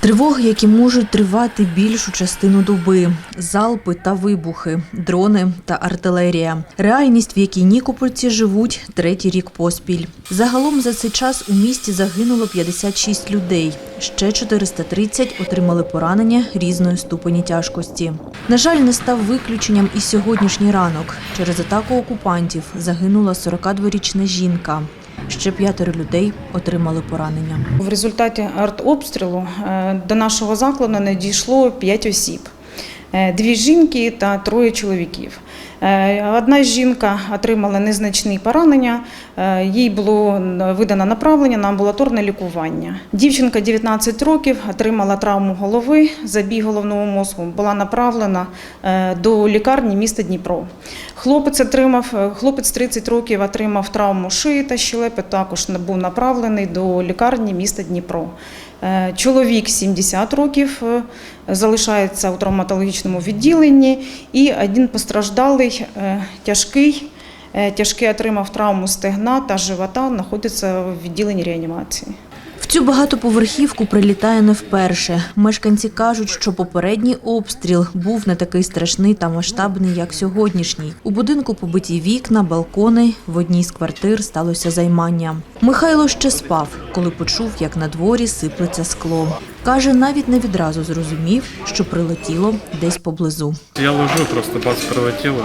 Тривоги, які можуть тривати більшу частину доби, залпи та вибухи, дрони та артилерія. Реальність, в якій нікопольці живуть третій рік поспіль. Загалом за цей час у місті загинуло 56 людей. Ще 430 отримали поранення різної ступені тяжкості. На жаль, не став виключенням і сьогоднішній ранок. Через атаку окупантів загинула 42-річна жінка. Ще п'ятеро людей отримали поранення. В результаті артобстрілу е, до нашого закладу надійшло п'ять осіб. Е, Дві жінки та троє чоловіків. Е, Одна жінка отримала незначні поранення, е, їй було видано направлення на амбулаторне лікування. Дівчинка 19 років отримала травму голови, забій головного мозку, була направлена е, до лікарні міста Дніпро. Хлопець отримав, хлопець 30 років отримав травму шиї та щелепи, також був направлений до лікарні міста Дніпро. Чоловік 70 років залишається у травматологічному відділенні, і один постраждалий е, тяжкий, е, тяжкий отримав травму стегна та живота, знаходиться в відділенні реанімації. Цю багатоповерхівку прилітає не вперше. Мешканці кажуть, що попередній обстріл був не такий страшний та масштабний, як сьогоднішній. У будинку побиті вікна, балкони. В одній з квартир сталося займання. Михайло ще спав, коли почув, як на дворі сиплеться скло. Каже, навіть не відразу зрозумів, що прилетіло десь поблизу. Я лежу, просто бац прилетіло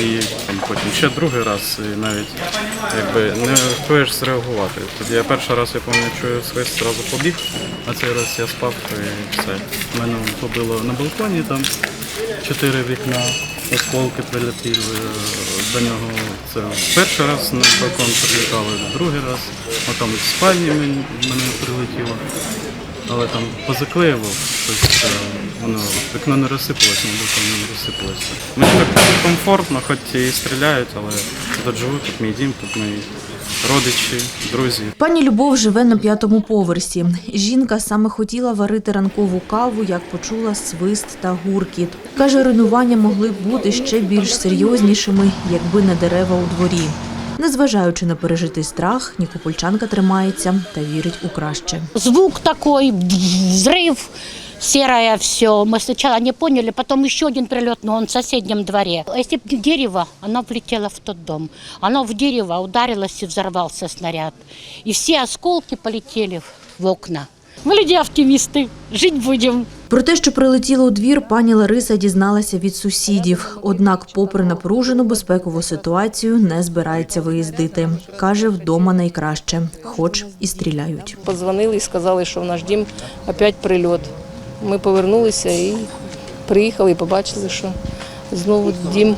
і потім ще другий раз і навіть якби не впевнеш зреагувати. Тоді я перший раз я пам'ятаю, чую свист, зразу побіг, а цей раз я спав і все. Мене побило на балконі там чотири вікна, осколки прилетіли до нього. Це перший раз на балкон прилітали, другий раз, а там в спальні мен- мене прилетіло. Але там позаклеював, щось е, воно вікно не розсипалося, балконі не розсипалося. Мені так комфортно, хоч і стріляють, але тут живу, тут мій дім, тут мої родичі, друзі. Пані Любов живе на п'ятому поверсі. Жінка саме хотіла варити ранкову каву, як почула свист та гуркіт. Каже, руйнування могли б бути ще більш серйознішими, якби не дерева у дворі. Незважаючи на пережитий страх, нікопольчанка тримається та вірить у краще. Звук такой, взрыв, серое все. Мы сначала не поняли, потом еще один прилет, но он в соседнем дворе. Если бы дерево, оно влетело в тот дом. Оно в дерево ударилось и взорвался снаряд. И все осколки полетели в окна. Мы люди оптимисты, жить будем. Про те, що прилетіло у двір, пані Лариса дізналася від сусідів. Однак, попри напружену безпекову ситуацію, не збирається виїздити. Каже, вдома найкраще, хоч і стріляють. Позвонили і сказали, що в наш дім опять прильот. Ми повернулися і приїхали і побачили, що знову дім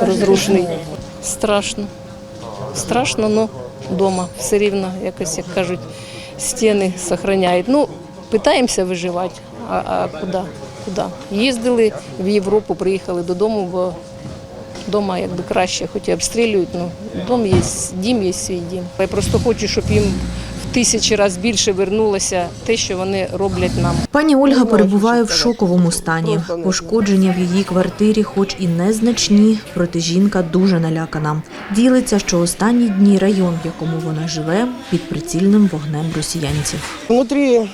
розрушений. Страшно. Страшно, але вдома все рівно, якось, як кажуть, стіни зберігають. Ну, питаємося виживати, а, а куди? куди? Їздили в Європу, приїхали додому, бо вдома якби краще, хоч і обстрілюють, ну дом є, дім є свій дім. Я просто хочу, щоб їм тисячі разів більше вернулося те, що вони роблять нам. Пані Ольга перебуває в шоковому стані. Пошкодження в її квартирі, хоч і незначні, проте жінка дуже налякана. Ділиться, що останні дні район, в якому вона живе, під прицільним вогнем росіянців. Внутрі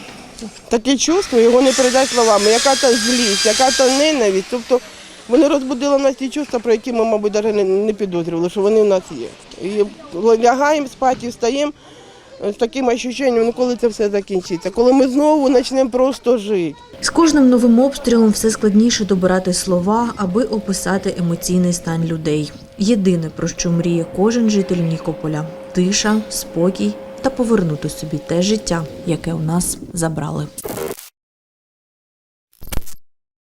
таке чувство, його не передати словами. Яка то злість, яка то ненависть. Тобто вони розбудили в нас ті чувства, про які ми, мабуть, навіть не, підозрювали, що вони в нас є. І лягаємо спати встаємо з таким відчуттям, ну коли це все закінчиться, коли ми знову почнемо просто жити. З кожним новим обстрілом все складніше добирати слова, аби описати емоційний стан людей. Єдине, про що мріє кожен житель Нікополя тиша, спокій та повернути собі те життя, яке у нас забрали.